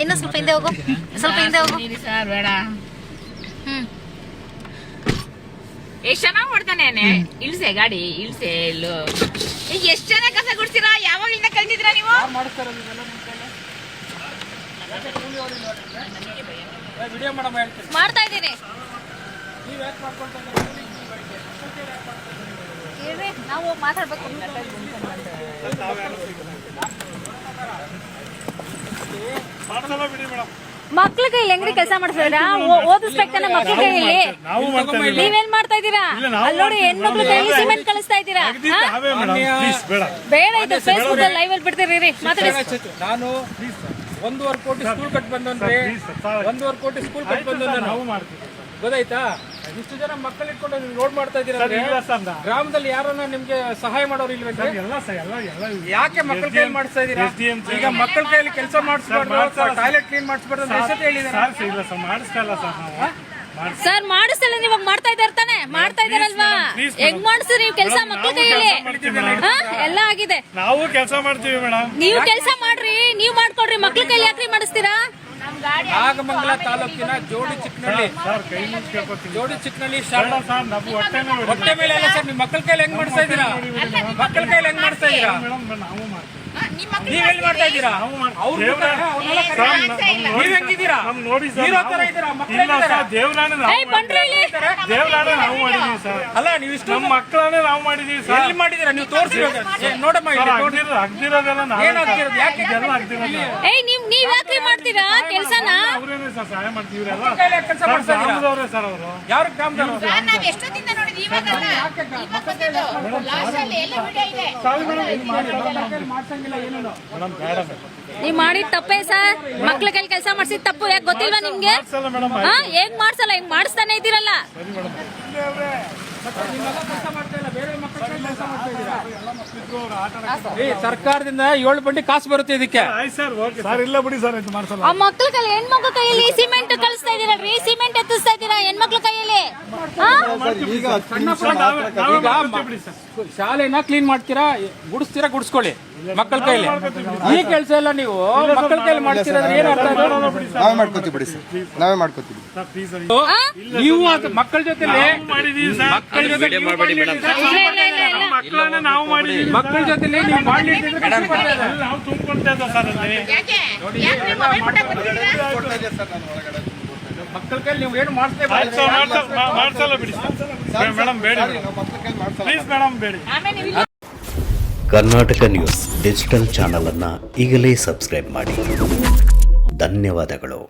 ಇನ್ನು ಸ್ವಲ್ಪ ಹಿಂದೆ ಹೋಗು ಸ್ವಲ್ಪ ಹಿಂದೆ ಹೋಗು ಸರ್ ಬೇಡ ಹ್ಮ್ ಎಷ್ಟ್ ಚೆನ್ನಾಗ್ ಮಾಡ್ತಾನೆ ಇಳ್ಸೆ ಗಾಡಿ ಇಳ್ಸೆ ಇಲ್ಲು ಈಗ ಎಷ್ಟ್ ಚೆನ್ನಾಗ್ ಕಸ ಗುಡ್ಸಿರಾ ಯಾವಾಗ್ಲಿಂದ ಕಲ್ತಿದ್ದೀರಾ ನೀವು ಮಾಡ್ತಾ ಇದ್ದೀನಿ? ನಾವು ಮಾತಾಡ್ಬೇಕು ಮಕ್ಳ ಕೈಲಿ ಹೆಂಗ್ರಿ ಕೆಲಸ ಮಾಡ್ತಿದ್ದೀರಾ ಓದಿಸ್ಬೇಕನ್ನ ಮಕ್ಳಿಗೆ ಇಲ್ಲಿ ಮಕ್ಳ ಇದೀವಿ ನೀವೇನ್ ಮಾಡ್ತಾ ಇದ್ದೀರಾ? ಅಲ್ಲಿ ನೋಡಿ ಹೆಣ್ಮಕ್ಳ ಕೈಲಿ ಸಿಮೆಂಟ್ ಕಳಿಸ್ತಾ ಇದ್ದೀರಾ? ಬೇಡ. ಬೇಡ ಇದು ಫೇಸ್ಬುಕ್ ಅಲ್ಲಿ ಲೈವ್ ಅಲ್ಲಿ ಬಿಡ್ತೀರಿ ಮಾತಾಡಿ. ನಾನು ಒಂದೂವರೆ ಕೋಟಿ ಸ್ಕೂಲ್ ಕಟ್ ಬಂದಂದ್ರೆ ಒಂದೂವರೆ ಕೋಟಿ ಸ್ಕೂಲ್ ಕಟ್ ಬಂದ ನಾವು ಮಾಡ್ತೀವಿ ಗೊತ್ತಾಯ್ತಾ? ಇಷ್ಟು ಜನ ಮಕ್ಕಳಿಟ್ಕೊಂಡು ನೀವು ರೋಡ್ ಮಾಡ್ತಾ ಇದ್ದೀರಾ ಸರ್ ಇಲ್ಲ ಸರ್ ನಾ- ಗ್ರಾಮದಲ್ಲಿ ಯಾರನ್ನ ನಿಮ್ಗೆ ಸಹಾಯ ಮಾಡೋರು ಇಲ್ವೇನ್ರಿ ಸರ್ ಎಲ್ಲ ಸರ್ ಎಲ್ಲ ಎಲ್ಲ ಯಾಕೆ ಮಕ್ಕಳ ಕೈಯಲ್ಲಿ ಮಾಡಿಸ್ತಾ ಇದ್ದೀರಾ? SDM ಈಗ ಮಕ್ಕಳ ಕೈಯಲ್ಲಿ ಕೆಲಸ ಮಾಡಿಸ್ಬಾರ್ದು ಮಾಡ್ಸಲ್ಲ ಸರ್. ಟಾಯ್ಲೆಟ್ ಕ್ಲೀನ್ ಮಾಡಿಸ್ಬಾರ್ದು ಅಂತ ಹೇಳಿದಾರೆ ಸರ್ ಸರ್, ಇಲ್ಲ ಸರ್ ಮಾಡಿಸ್ತಾ ಸರ್ ನಾವು. ಸರ್ ಮಾಡಿಸ್ತಲ್ಲ ನೀವ್ ಇವಾಗ ಮಾಡ್ತಾ ಇದಾರೆ ತಾನೆ? ಮಾಡ್ತಾ ಇದಾರಲ್ವಾ please madam. ಹೆಂಗ್ ಮಾಡಿಸ್ತೀರಿ ನೀವು ಕೆಲಸ ಮಕ್ಕಳ ನಾವು ಕೈಯಲ್ಲಿ? ಕೆಲ್ಸ ಮಾಡ್ತೀವಿ ಮೇಡಮ್. ಹಾ? ಎಲ್ಲ ಆಗಿದೆ. ನಾವು ಕೆಲಸ ಮಾಡ್ತೀವಿ ಮೇಡಮ್. ನೀವು ಕೆಲಸ ಮಾಡ್ರಿ ನೀವ್ ಮಾಡ್ಕೊಡ್ರಿ. ಮಕ್ಳ ಕೈಯಲ್ಲಿ ಯಾಕ್ರಿ ಮಾಡಿಸ್ತೀರಾ? ನಾಗಮಂಗಲ ತಾಲೂಕಿನ ಜೋಡಿ ಚಿಕ್ಕನಳ್ಳಿ ಜೋಡಿ ಚಿಕ್ಕನಳ್ಳಿ ಹೊಟ್ಟೆ ಮೇಲೆ ಅಲ್ಲ ಸರ್ ನಿಮ್ ಮಕ್ಕಳ ಕೈಲಿ ಹೆಂಗ್ ಮಾಡಿಸ್ತಾ ಇದ್ದೀರಾ? ಮಕ್ಕಳ ಕೈಲಿ ಹೆಂಗ್ ಮಾಡಿಸ್ತಾ ಇದ್ದೀರಾ? ನಾವು ಎಲ್ಲಿ ಮಾಡ್ತಾ ಇದ್ದೀರಾ? ನಾವು ಹೆಂಗಿದ್ದೀರಾ? ಸರ್ ಹೀರೋ ತರ ನಾವು- ಇದ್ದೀರಾ? ಅಲ್ಲ ನೀವು ಇಷ್ಟು ನಮ್ಮ ಮಕ್ಕಳನ್ನೇ ನಾವು ಮಾಡಿದೀವಿ ಸರ್. ಎಲ್ಲಿ ಮಾಡಿದೀರಾ ನೀವು ತೋರಿಸಿ. ನೋಡಮ್ಮ ಅಗ್ದಿರೋದೆಲ್ಲ ನಾವು ಏನ್ ಆಗ್ತಿರೋದು? ಯಾಕೆ ಅಗ್ದಿರೋದು ಏಯ್ ನೀವು ನೀವು ಯಾಕ್ರಿ ಮಾಡ್ತೀರಾ? ಕೆಲ್ಸನ? ಅವ್ರೇನೆ ಸರ್ ಸಹಾಯ ಮಾಡ್ತೀವಿ ಕೆಲಸ ಸರ್ ಮಾಡ್ತಾ ಇದ್ದೀರಾ? ಸರ್ ಅವರು. ಯಾರು ಗ್ರಾಮದವರು? ನಾವು ಎಷ್ಟೊತ್ತಿಂದ ನೋಡಿದ್ವಿ ಇವಾಗಲ್ಲ? ಇವಾಗ ಬಂದಿದ್ದು. ಲಾಸ್ಟ್ ಅಲ್ಲಿ ಎಲ್ಲ ವಿಡಿಯೋ ಇದೆ. ಮಾಡ್ಸಂಗಿಲ್ಲ ನೀವ್ ಮಾಡಿದ ತಪ್ಪೇ ಸರ್. ಮಕ್ಳ ಕೈಲಿ ಕೆಲಸ ಮಾಡ್ಸಿದ ತಪ್ಪು. ಯಾಕೆ ಗೊತ್ತಿಲ್ವಾ ನಿಮ್ಗೆ? ಹಾ ಹೇಗ್ ಮಾಡ್ಸಲ್ಲ? ಹೆಂಗ್ ಮಾಡಿಸ್ತಾನೆ ಇದ್ದೀರಲ್ಲ. ಸರ್ಕಾರದಿಂದ ಏಳು ಬಂಡಿ ಕಾಸು ಬರುತ್ತೆ ಇದಕ್ಕೆ. Sir okay sir. ಇಲ್ಲ ಬಿಡಿ ಸರ್ ಇದು ಮಾಡ್ಸಲ್ಲ. ಆ ಮಕ್ಳ ಕೈಯಲ್ಲಿ ಹೆಣ್ಮಕ್ಳ ಕೈಯಲ್ಲಿ ಸಿಮೆಂಟ್ ಕಳಿಸ್ತಾ ಇದೀರಲ್ರಿ ಸಿಮೆಂಟ್ ಎತ್ತಿಸ್ತಾ ಇದ್ದೀರಾ ಹೆಣ್ಮಕ್ಳ ಕೈಯಲ್ಲಿ? ಹಾ ಈಗ ಮಾಡ್ಕೊತೀವಿ ಬಿಡಿ ಸರ್. ಶಾಲೆನ ಕ್ಲೀನ್ ಮಾಡ್ತೀರಾ? ಗುಡಿಸ್ತೀರಾ ಗುಡಿಸ್ಕೊಳ್ಳಿ ಮಕ್ಕಳ ಕೈಲಿ ಈ ಕೆಲಸ ಎಲ್ಲ ನೀವು ಮಕ್ಕಳ ಕೈಲಿ ಮಾಡ್ತೀರಾ ಏನ್ ಅರ್ಥ ಅದು? ನಾವೇ ಮಾಡ್ಕೋತೀವಿ ಬಿಡಿ ಸರ್. ನಾವೇ ಮಾಡ್ಕೋತೀವಿ ಸರ್. ಪ್ಲೀಸ್ ನೀವು ಅದು ಮಕ್ಕಳ ಜೊತೆಲಿ ಮಾಡಿದೀವಿ ಸರ್. ಮಕ್ಕಳ ಜೊತೆ ನೀವು ಮಾಡ್ಲಿಲ್ಲ ಸರ್. ಇಲ್ಲ ಇಲ್ಲ ಇಲ್ಲ ಇಲ್ಲ ಮಕ್ಕಳನ್ನೇ ನಾವು ಮಾಡಿದೀವಿ ಮಕ್ಕಳ ಜೊತೆ ನೀವು ತುಂಬಿಕೊಳ್ತಾ ಸರ್ ಮಕ್ಕಳ ಕೈಲಿ ಏನು ಬಿಡಿ. ಮೇಡಮ್ ಬೇಡಿ ಪ್ಲೀಸ್ ಮೇಡಮ್ ಬೇಡಿ. ಕರ್ನಾಟಕ ನ್ಯೂಸ್ ಡಿಜಿಟಲ್ ಚಾನಲನ್ನು ಈಗಲೇ ಸಬ್ಸ್ಕ್ರೈಬ್ ಮಾಡಿ. ಧನ್ಯವಾದಗಳು.